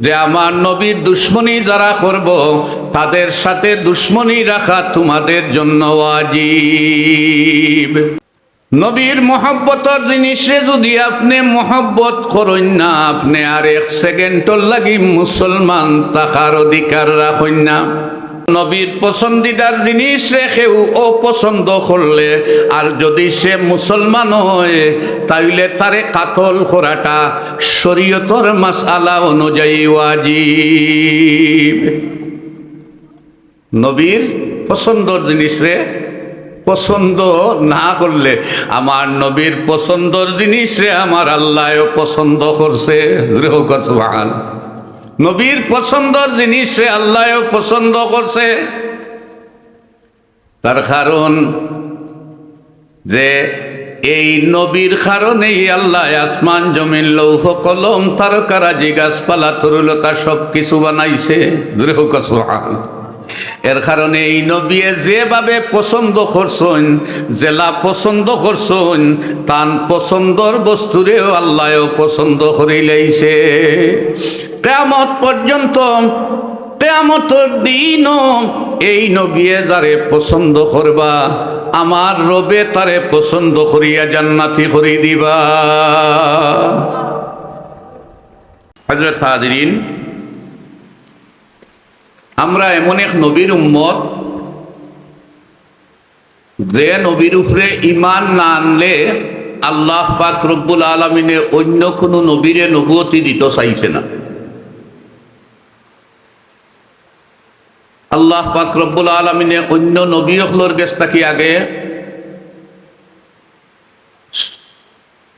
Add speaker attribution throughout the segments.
Speaker 1: যে আমার নবীর দুশ্মনী যারা করব, তাদের সাথে দুশ্মনী রাখা তোমাদের জন্য ওয়াজিব। নবীর মহব্বতর জিনিসে যদি আপনি মহব্বত করেন না, আপনি আর এক সেকেন্ডর লাগি মুসলমান থাকার অধিকার রাখেন না। নবীর পছন্দিদার জিনিস রেখেও অপছন্দ করলে, আর যদি সে মুসলমান হয়, তাইলে তারে কাতল করাটা শরীয়তর মাসালা অনুযায়ী ওয়াজিব। নবীর পছন্দর জিনিস রে, পছন্দ না করলে, আমার নবীর পছন্দর জিনিস রে আমার আল্লাহও পছন্দ করছে। নবীর পছন্দর জিনিস সে আল্লাহও পছন্দ করছে। তার কারণ যে এই নবীর কারণেই আল্লাহ আসমান, জমিন, লৌহ, কলম, তারকারাজি, গাছপালা, তরুলতা সব কিছু বানাইছে গৃহকসবান এর কারণে এই নবী যেভাবে পছন্দ করছেন, জেলা পছন্দ করছেন, তান পছন্দর বস্তুরেও আল্লাহও পছন্দ করিলেইছে কেমত পর্যন্ত কেমতর দিনও এই নবিয়ে যারে পছন্দ করবা, আমার রবে তারে পছন্দ করিয়া জান্নাতি করি দিবা। হজরত আমরা এমন এক নবীর উম্মত যে নবীর উপরে ইমান না আনলে আল্লাহ পাক রব্বুল আলমিনে অন্য কোনো নবীরে নবুয়তি দিত চাইছে না। আল্লাহ পাক রব্বুল আলমিনে অন্য নবী হলোর গেছ থাকি আগে?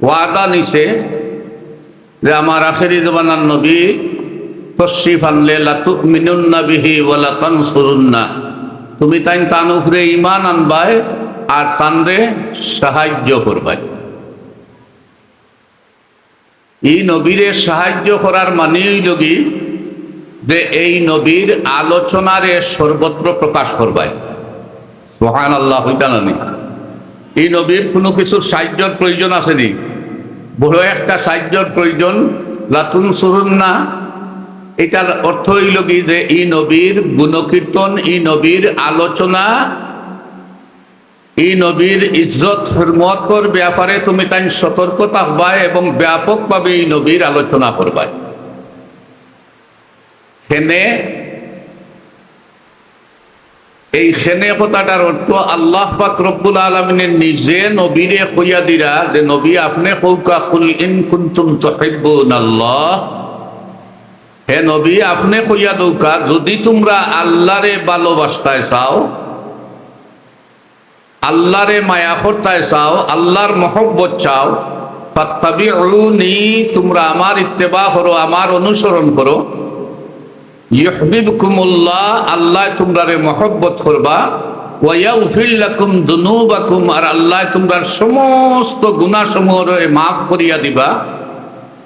Speaker 1: ওয়াদা নিছে যে আমার আখেরি জবানার নবী তুমি তাই তান উপরে ইমান আনবাই আর তানরে সাহায্য করবাই এই নবীরে সাহায্য করার মানে হইল যে এই নবীর আলোচনারে সর্বত্র প্রকাশ করবাই সোহান আল্লাহ হইতানি এই নবীর কোনো কিছু সাহায্যর প্রয়োজন আসেনি বড় একটা সাহায্যর প্রয়োজন লাতুন সরুন না এটার অর্থ হইল কি যে ই নবীর গুণকীর্তন, ই নবীর আলোচনা, ই নবীর ইজ্জত হরমতর ব্যাপারে তুমি তাই সতর্ক থাকবা এবং ব্যাপকভাবে এই নবীর আলোচনা করবা। খেনে, এই খেনে কথাটার অর্থ আল্লাহ পাক রব্বুল আলমিনের নিজে নবীরে কইয়া দিরা যে, নবী আপনি কৌকা কুল ইন কুনতুম তুহিব্বুন আল্লাহ হে নবী, আপনি কইয়া দৌকা, যদি তোমরা আল্লাহরে ভালোবাসতায় চাও, আল্লাহরে মায়া করতায় চাও, আল্লাহর মহব্বত চাও, ফাত্তাবিউনি, তোমরা আমার ইত্তেবা করো, আমার অনুসরণ করো ইউহিবকুমুল্লাহ আল্লাহ তোমরারে মহব্বত করবা আর আল্লাহ তোমরার সমস্ত গুনাহসমূহরে মাফ করিয়া দিবা।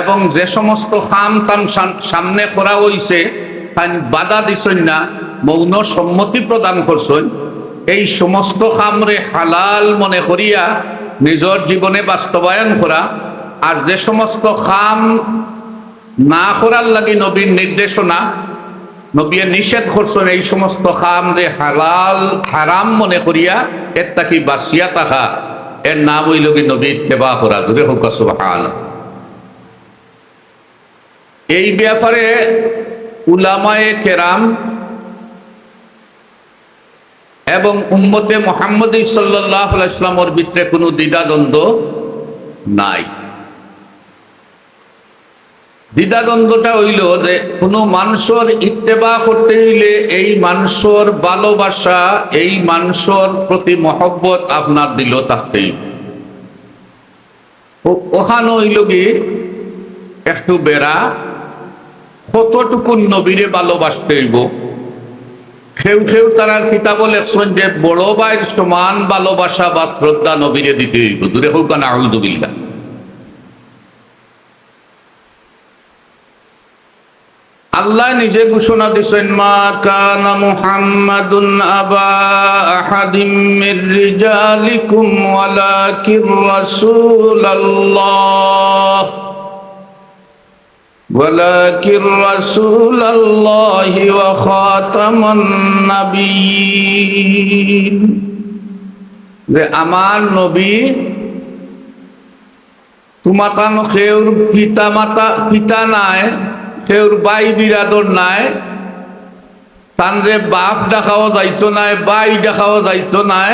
Speaker 1: এবং যে সমস্ত খাম তান সামনে করা হইছে বাধা দিছন না, মৌন সম্মতি প্রদান করছন। এই সমস্ত খামরে হালাল মনে করিয়া নিজের জীবনে বাস্তবায়ন করা, আর যে সমস্ত খাম না করার লাগি নবীর নির্দেশনা, নবিয়ে নিষেধ করছেন, এই সমস্ত খাম যে হালাল, হারাম মনে করিয়া, এর তাকি বাসিয়া তাহা। এর নাম হইল কি নবীর সেবা করা। দূরে হোক সুবহান এই ব্যাপারে উলামায়ে কেরাম এবং উম্মতে মোহাম্মদ সাল্লাহ ইসলামর ভিতরে কোনো দ্বিধাদ্বন্দ্ব নাই। দ্বিধাদ্বন্দ্বটা হইল যে কোনো মানুষের ইত্তেবা করতে হইলে এই মানুষের ভালোবাসা, এই মানুষের প্রতি মহব্বত আপনার দিল থাকতেই ওখানে হইল কি, একটু বেড়া কতটুকু নবীরে ভালোবাসতে হইব? কেউ কেউ তারার কিতাব লেখছেন যে, বড় ভাইয়ের সমান ভালোবাসা বা শ্রদ্ধা নবীরে দিতে হইব। দূরে হোক না আউদুবিল্লা আল্লাহ নিজে ঘোষণা দিছেন, মা কানা মুহাম্মাদুন আবা আহাদিম মির রিজালিকুম ওয়ালাকির রাসূলুল্লাহ। ولكن رسول الله وخاتم النبيين যে আমার নবী তোমাকান খেউর পিতা মাতা পিতা নাই খেউর বাই বিরাদর নাই তানরে বাপ দেখাও যাইতো নাই বাই দেখাও যাইতো নাই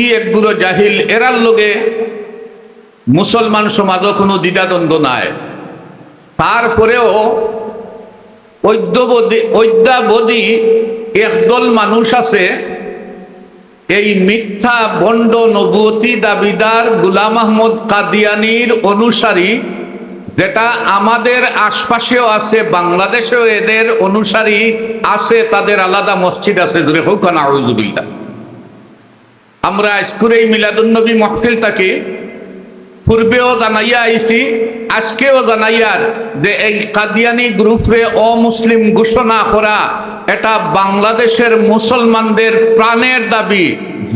Speaker 1: ই একগুলো জাহিল, এরার লগে মুসলমান সমাজও কোনো দ্বিধাদ্বন্দ্ব নাই। তারপরেও ঐদ্যাবদী একদল মানুষ আছে, এই মিথ্যা বন্ড নবুয়তি দাবিদার গুলাম আহমদ কাদিয়ানির অনুসারী, যেটা আমাদের আশপাশেও আছে, বাংলাদেশেও এদের অনুসারী আছে, তাদের আলাদা মসজিদ আছে হোক না আউজুবিল্লা আমরা স্কুলে এই মহফিল থাকি। পূর্বেও জানাইয়া আইছি, আজকেও জানাইয়ার যে এই কাদিয়ানি গ্রুপে অমুসলিম ঘোষণা করা এটা বাংলাদেশের মুসলমানদের প্রাণের দাবি।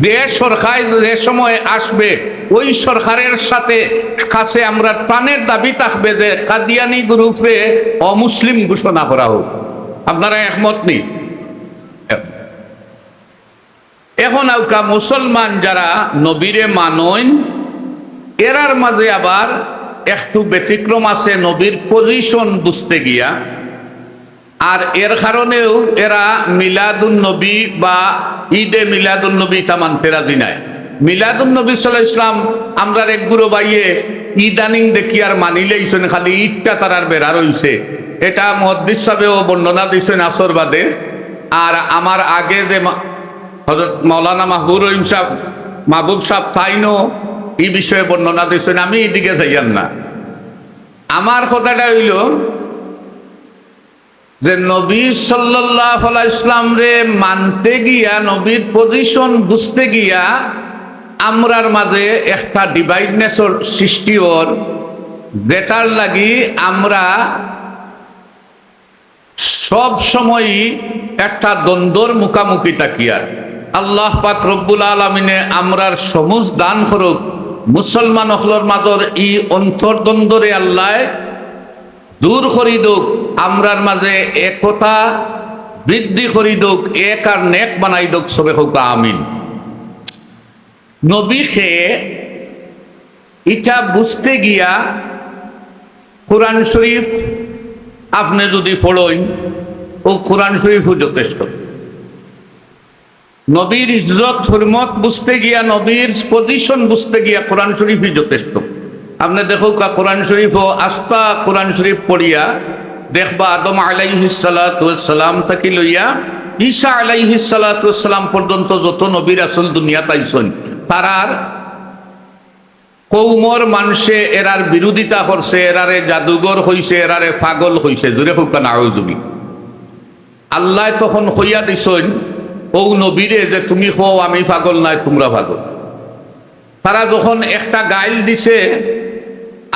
Speaker 1: যে সরকার যে সময় আসবে, ওই সরকারের সাথে কাছে আমরা প্রাণের দাবি থাকবে যে কাদিয়ানি গ্রুপে অমুসলিম ঘোষণা করা হোক। আপনারা একমত নেই এখন আউকা মুসলমান যারা নবীরে মানইন, এরার মাঝে আবার একটু ব্যতিক্রম আছে নবীর পজিশন বুঝতে গিয়া। আর এর কারণেও এরা মিলাদুন নবী বা ঈদে মিলাদুন নবী তা মানতে রাজি নাই। মিলাদুন নবী সাল্লাহ ইসলাম আমরা এক গুরু বাইয়ে ইদানিং দেখি আর মানিলেইছেন খালি ঈদটা তারার বেড়া রইছে। এটা মহাদিস সাহেবেও বর্ণনা দিয়েছেন আসর বাদে। আর আমার আগে যে হজরত মৌলানা মাহবুর রহিম সাহ মাহবুব সাহ তাইনও এই বিষয়ে বর্ণনা দিয়েছেন, আমি এদিকে যাইয়ান না। আমার কথাটা হইল যে নবী সাল্লাহ ইসলাম রে মানতে গিয়া, নবীর পজিশন বুঝতে গিয়া আমরার মাঝে একটা ডিভাইডনেসর সৃষ্টি ওর, যেটার লাগি আমরা সব সময়ই একটা দ্বন্দ্বর মুখামুখি তাকিয়ার আল্লাহ পাক রব্বুল আলমিনে আমরার সমুজ দান করুক। মুসলমান অখলর মাজর ই অন্তর্দ্বন্দ্বরে আল্লাহ দূর করি দুক, আমরার মাঝে একতা বৃদ্ধি করি দুক, এক আর নেক বানাই দুক, সবে হোক, আমিন। নবী খেয়ে ইটা বুঝতে গিয়া কোরআন শরীফ আপনি যদি পড়েন, ও কোরআন শরীফও যথেষ্ট। নবীর ইজরত হরমত বুঝতে গিয়া, নবীর পজিশন বুঝতে গিয়া কোরআন শরীফই যথেষ্ট। আপনি দেখো কোরআন শরীফ ও আস্তা কোরআন শরীফ পড়িয়া দেখবা আদম আলাইহিসালাম থাকি লইয়া, ঈসা আলাইহিসালাম পর্যন্ত যত নবীর আসল দুনিয়া তাইছেন তারার কৌমর মানুষে এরার বিরোধিতা করছে, এরারে জাদুঘর হইছে, এরারে পাগল হইছে। দূরে হোক না আল্লাহ তখন হইয়া দিছেন ও নবীরে যে তুমি হও, আমি পাগল নাই, তোমরা পাগল। তারা যখন একটা গাইল দিছে,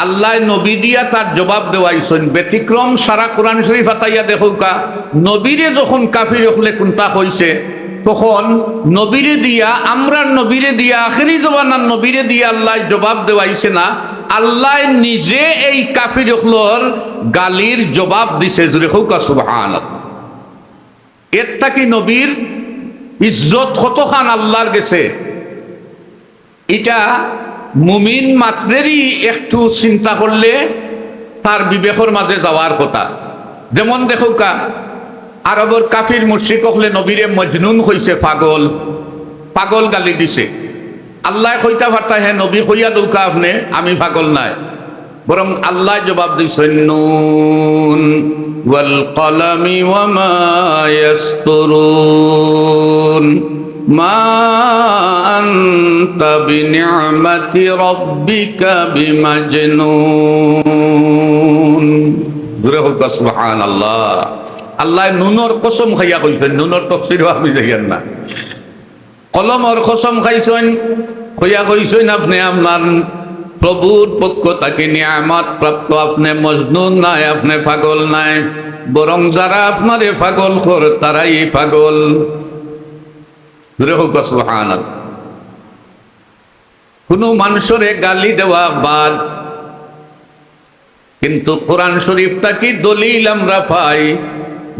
Speaker 1: আল্লাহ নবী দিয়া তার জবাব দেওয়াইছেন, ব্যতিক্রম সারা কোরআন শরীফ আতাইয়া দেখো কা নবীরে যখন কাফির হলে কোনটা হইছে, তখন নবীরে দিয়া আমরা নবীরে দিয়া, আখেরি জবানার নবীরে দিয়া আল্লাহ জবাব দেওয়াইছে না, আল্লাহ নিজে এই কাফির হলর গালির জবাব দিছে জুড়ে হোক সুবহান এর থাকি নবীর ইজ্জত কতখান আল্লাহর গেছে? এটা মুমিন মাত্রেরই একটু চিন্তা করলে তার বিবেকর মাঝে যাওয়ার কথা। যেমন দেখো কা আরবর কাফির মুশ্রিক হলে নবীরে মজনুন হইছে পাগল পাগল গালি দিছে। আল্লাহ কইতা ভার্তা হ্যাঁ নবী, কইয়া দৌকা আপনি, আমি পাগল নাই। বরং আল্লাহ জবাব দিছেন নুন ওয়াল কলামি ওয়ামা ইয়াসতুরুন। মা আনতা বিনি'মাতি রাব্বিকা বিমাজনুন। দূরে সুবহানাল্লাহ। আল্লাহ নুনর কসম খাইয়া কইছেন, নুনর তফসির আমি যাইয়ান না। কলমর কসম খাইছেন, কইয়া কইছেন আপনি আপনার প্রভুর পক্ষ তাকে নিয়ামত প্রাপ্ত। আপনি মজনুন নাই, আপনি পাগল নাই। বরং যারা আপনারে পাগল কর, তারাই সুহান কোনো মানুষরে গালি দেওয়া বাদ। কিন্তু কোরআন শরীফ তাকে দলিল আমরা পাই?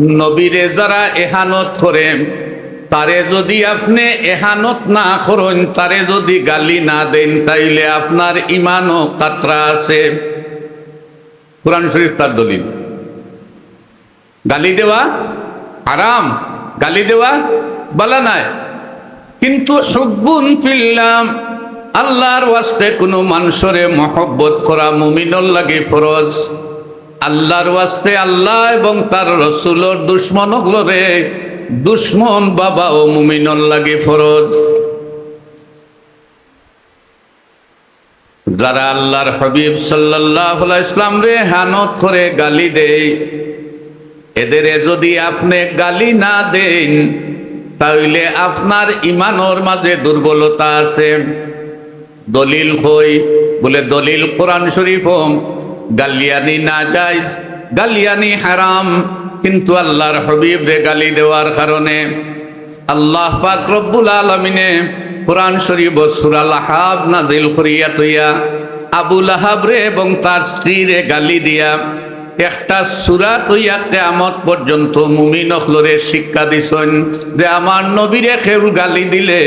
Speaker 1: নবীরে যারা এহানত করেন তারে যদি আপনি এহানত না করেন, তারে যদি গালি না দেন, তাইলে আপনার ইমানও কাতরা আছে। কোরআন শরীফ তার দলিল। গালি দেওয়া আরাম গালি দেওয়া বলা নাই। কিন্তু সুব্বুন ফিল্লাম, আল্লাহর ওয়াস্তে কোনো মানুষরে মহব্বত করা মুমিনর লাগে ফরজ। আল্লাহর ওয়াস্তে আল্লাহ এবং তার রসুলর দুশ্মন হলরে দুশ্মন বাবা ও মুমিনর লাগে ফরজ। যারা আল্লাহর হবিব সাল্লাহ ইসলাম রে হানত করে গালি দেয়, এদের যদি আপনি গালি না দেন তাহলে আপনার ইমানোর মাঝে দুর্বলতা আছে। দলিল হই, বলে দলিল কোরআন শরীফ গালিয়ানি না যায়, গালিয়ানি হারাম। কিন্তু আল্লাহর হবিব গালি দেওয়ার কারণে আল্লাহ পাক রব্বুল আলমিনে কোরআন শরীফ সুরাল হাব নাজিল করিয়া তৈয়া আবুল আহাব রে এবং তার স্ত্রী রে গালি দিয়া একটা সুরা তৈয়া কেয়ামত পর্যন্ত মুমিন অখলরে শিক্ষা দিছেন যে আমার নবীরে কেউ গালি দিলে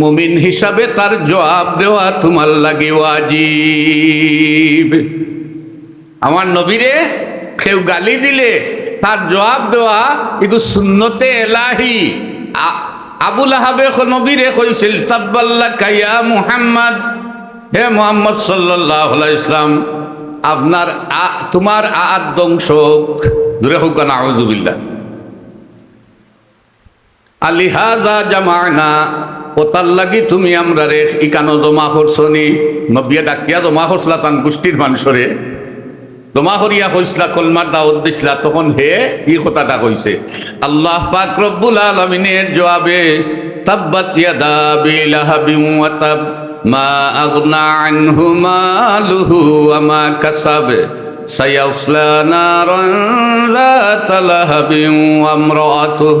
Speaker 1: মুমিন হিসাবে তার জবাব দেওয়া তোমার লাগে ওয়াজিব। আমার নবীরে কেউ গালি দিলে তার জবাব দেওয়া কিন্তু শূন্যতে এলাহি। আবুল আহাবে নবীরে কইছিল তাব্বাল্লা কাইয়া মুহাম্মদ। হে মোহাম্মদ সাল্লাহ ইসলাম আপনার তোমার আর ধ্বংস দূরে হোক না আউজুবিল্লাহ আলিহাজা জামানা ওতার লাগি তুমি আমরা রে ইকানো জমা করছনি নবিয়া ডাকিয়া জমা করছিলা তান গোষ্ঠীর মানুষরে। জমা করিয়া কইসলা কলমার দাওয়াত দিছিলা তখন হে ই কথাটা কইছে আল্লাহ পাক রব্বুল আলামিনের জবাবে তাব্বাত ইয়াদা বিলাহাবিন ওয়া তাব মা আগনা আনহু মালুহু ওয়া মা কাসাব سيصلى نارا ذات لهب وامرأته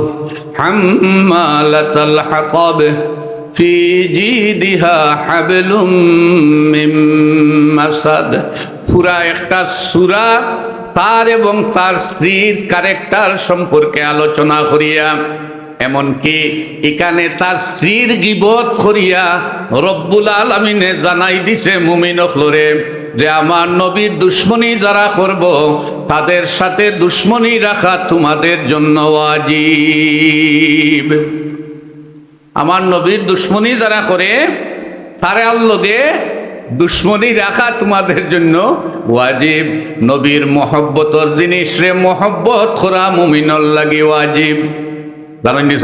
Speaker 1: حمالة الحطب في جيدها حبل من مسد পুরা একটা সুরা তার এবং তার স্ত্রীর ক্যারেক্টার সম্পর্কে আলোচনা করিয়া এমনকি এখানে তার স্ত্রীর গিবত করিয়া রব্বুল আলমিনে জানাই দিছে মুমিন অখলরে যে আমার নবীর দুশ্মনী যারা করব তাদের সাথে দুশ্মনী রাখা তোমাদের জন্য ওয়াজিব আমার নবীর দুশ্মনী যারা করে, তারে আল্লগে দুশ্মনী রাখা তোমাদের জন্য ওয়াজিব। নবীর মহব্বতর জিনিস রে মহব্বত করা মুমিনল লাগে ওয়াজিব। জানেন নি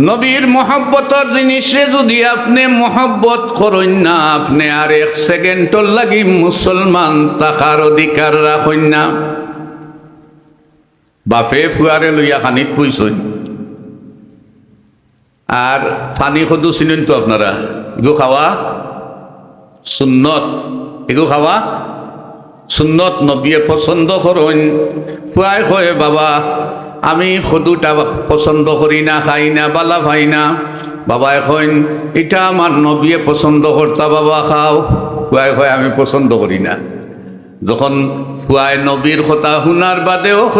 Speaker 1: নবীর মহব্বতর জিনিসে যদি আপনি মহব্বত করেন না, আপনি আর এক সেকেন্ডর লাগি মুসলমান তাকার অধিকার রাখেন না। বাপে ফুয়ারে লইয়া খানিত পুইছই। আর পানি সদু চিনেন তো আপনারা? এগু খাওয়া? সুন্নত। এগু খাওয়া? সুন্নত নবিয়ে পছন্দ করেন। খুয়াই কয়, বাবা, আমি সদুটা পছন্দ করি না, খাই না, বালা ভাই না। বাবা, এখন এটা আমার নবিয়ে পছন্দ করতা বাবা, খাও। খুয়াই কয়, আমি পছন্দ করি না। যখন ফুয়াই নবীর কথা শুনার বাদেও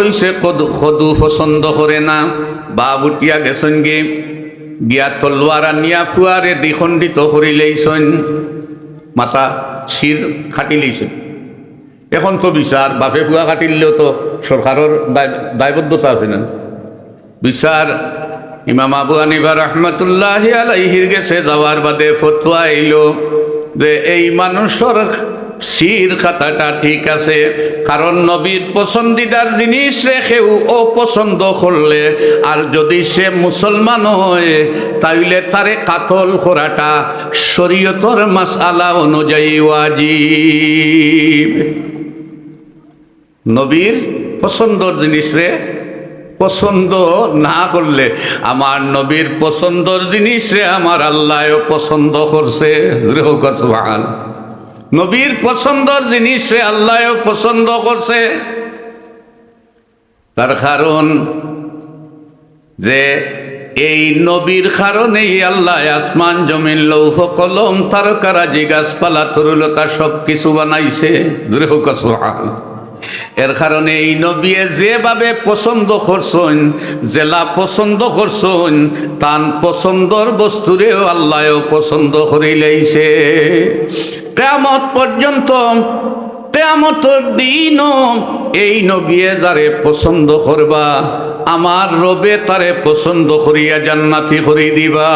Speaker 1: কদু সদু পছন্দ করে না। বা বুটিয়া গেছেন গে। গিয়া তলোয়ার আনিয়া ফুয়ারে দ্বিখণ্ডিত করিলেইছন মাথা শির খাটিলেইছন এখন তো বিচার, বাপে ফুয়া কাটিলেও তো সরকারের দায়- দায়বদ্ধতা আছে না। বিচার, ইমাম আবু হানিফা রহমতুল্লাহ আলাইহির গেছে যাওয়ার বাদে ফতুয়া এলো যে, এই মানুষের সির খাতাটা ঠিক আছে, কারণ নবীর পছন্দিদার জিনিস রেখেও অপছন্দ করলে, আর যদি সে মুসলমান হয়, তাইলে তারে কাতল করাটা শরীয়তর মাসালা অনুযায়ী ওয়াজিব। নবীর পছন্দর জিনিস রে, পছন্দ না করলে আমার নবীর পছন্দর জিনিস রে আমার আল্লাহ পছন্দ করছে। নবীর পছন্দর জিনিস সে আল্লাহ পছন্দ করছে। তার কারণ যে এই নবীর কারণেই আল্লাহ আসমান, জমিন, লৌহ, কলম, তারকারাজি, গাছপালা, তরুলতা সব কিছু বানাইছে। দৃঢ় গৃহকসবান এর কারণে এই নবিয়ে যেভাবে পছন্দ করছেন, জেলা পছন্দ করছেন, তান পছন্দর বস্তুরেও আল্লাহ পছন্দ করিলেইছে কেমত পর্যন্ত কেমতর দিনও এই নবিয়ে যারে পছন্দ করবা, আমার রবে তারে পছন্দ করিয়া জান্নাতি করি দিবা।